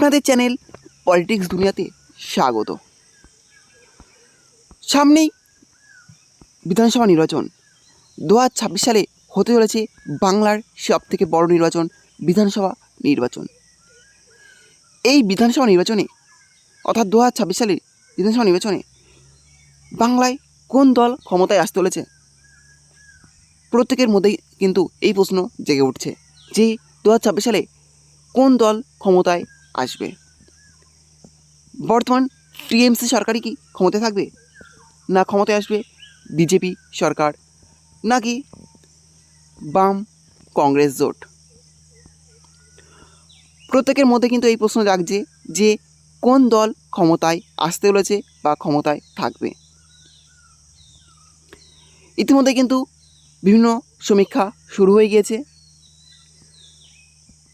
আপনাদের channel politics দুনিয়াতে স্বাগত। সামনেই বিধানসভা নির্বাচন। দু হাজার ছাব্বিশ সালে হতে চলেছে বাংলার সব থেকে বড় নির্বাচন, বিধানসভা নির্বাচন। এই বিধানসভা নির্বাচনে, অর্থাৎ দু হাজার ছাব্বিশ সালের বিধানসভা নির্বাচনে বাংলায় কোন দল ক্ষমতায় আসতে চলেছে? প্রত্যেকের মধ্যেই কিন্তু এই প্রশ্ন জেগে উঠছে যে দু হাজার ছাব্বিশ সালে কোন দল ক্ষমতায় আসবে। বর্তমান টিএমসি সরকারই কি ক্ষমতায় থাকবে? না ক্ষমতায় আসবে বিজেপি সরকার? নাকি বাম কংগ্রেস জোট? প্রত্যেকের মধ্যে কিন্তু এই প্রশ্ন জাগছে যে কোন দল ক্ষমতায় আসতে চলেছে বা ক্ষমতায় থাকবে? ইতিমধ্যে কিন্তু বিভিন্ন সমীক্ষা শুরু হয়ে গিয়েছে।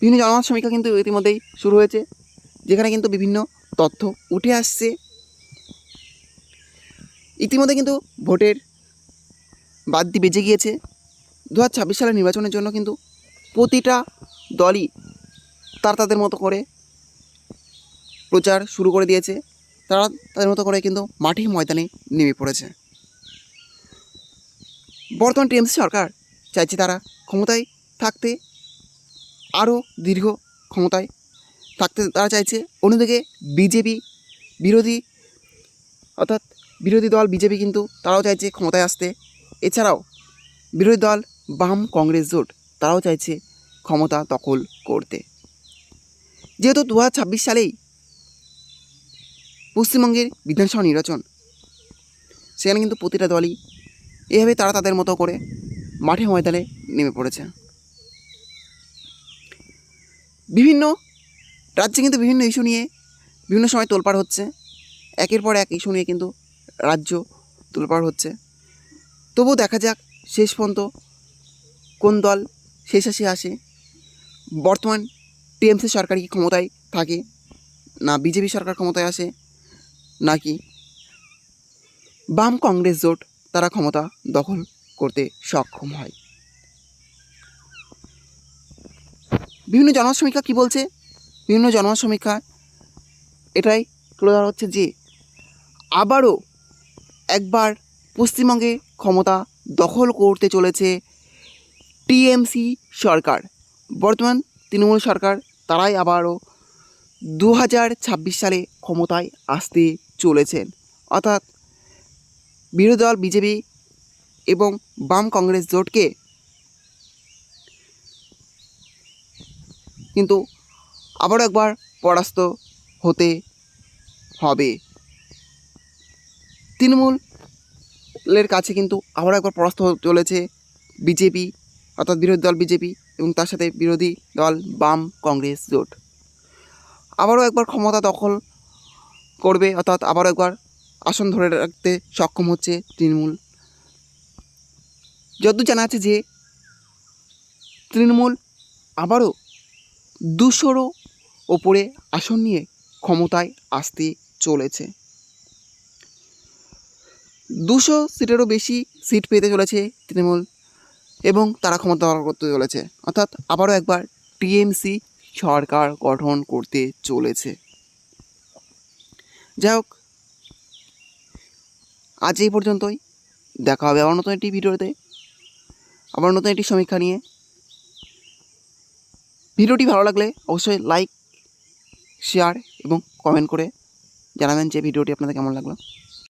বিভিন্ন জনমত সমীক্ষা কিন্তু ইতিমধ্যেই শুরু হয়েছে, যেখানে কিন্তু বিভিন্ন তথ্য উঠে আসছে। ইতিমধ্যে কিন্তু ভোটের বাদটি বেজে গিয়েছে। দু হাজার ছাব্বিশ সালের নির্বাচনের জন্য কিন্তু প্রতিটা দলই তার তাদের মতো করে প্রচার শুরু করে দিয়েছে। তারা তাদের মতো করে কিন্তু মাঠে ময়দানে নেমে পড়েছে। বর্তমান টিএমসি সরকার চাইছে তারা ক্ষমতায় থাকতে আরও দীর্ঘ ক্ষমতায় থাকতে তারা চাইছে। অন্যদিকে বিজেপি বিরোধী, অর্থাৎ বিরোধী দল বিজেপি কিন্তু তারাও চাইছে ক্ষমতায় আসতে। এছাড়াও বিরোধী দল বাম কংগ্রেস জোট তারাও চাইছে ক্ষমতা দখল করতে। যেহেতু দু হাজার ছাব্বিশ সালেই পশ্চিমবঙ্গের বিধানসভা নির্বাচন, সেখানে কিন্তু প্রতিটা দলই এভাবে তারা তাদের মতো করে মাঠে ময়দানে নেমে পড়েছে। বিভিন্ন রাজ্যে কিন্তু বিভিন্ন ইস্যু নিয়ে বিভিন্ন সময় তোলপাড় হচ্ছে। একের পর এক ইস্যু নিয়ে কিন্তু রাজ্য তোলপাড় হচ্ছে। তবুও দেখা যাক শেষ পর্যন্ত কোন দল শেষ আসে আসে। বর্তমান টিএমসি সরকার কি ক্ষমতায় থাকে? না বিজেপি সরকার ক্ষমতায় আসে? নাকি বাম কংগ্রেস জোট তারা ক্ষমতা দখল করতে সক্ষম হয়? বিভিন্ন জনমত সমীক্ষা কী বলছে? বিভিন্ন জনমত সমীক্ষা এটাই তুলে ধরা হচ্ছে যে আবারও একবার পশ্চিমবঙ্গে ক্ষমতা দখল করতে চলেছে টিএমসি সরকার। বর্তমান তৃণমূল সরকার তারাই আবারও দু হাজার ছাব্বিশ সালে ক্ষমতায় আসতে চলেছেন অর্থাৎ বিরোধী দল, বিজেপি এবং বাম কংগ্রেস জোটকে কিন্তু আবারও একবার পরাস্ত হতে হবে। তৃণমূলের কাছে কিন্তু আবারও একবার পরাস্ত চলেছে বিজেপি, অর্থাৎ বিরোধী দল বিজেপি এবং তার সাথে বিরোধী দল বাম কংগ্রেস জোট। আবারও একবার ক্ষমতা দখল করবে, অর্থাৎ আবারও একবার আসন ধরে রাখতে সক্ষম হচ্ছে তৃণমূল। যতদূর জানা আছে যে তৃণমূল আবারও দুশোরও ওপরে আসন নিয়ে ক্ষমতায় আসতে চলেছে। দুশো সিটেরও বেশি সিট পেতে চলেছে তৃণমূল এবং তারা ক্ষমতা করতে চলেছে। অর্থাৎ আবারও একবার টিএমসি সরকার গঠন করতে চলেছে। যাই হোক, আজ এই পর্যন্তই। দেখা হবে আবার নতুন একটি ভিডিওতে। আবার নতুন একটি সমীক্ষা নিয়ে। ভিডিওটি ভালো লাগলে অবশ্যই লাইক, শেয়ার এবং কমেন্ট করে জানাবেন যে ভিডিওটি আপনাদের কেমন লাগল।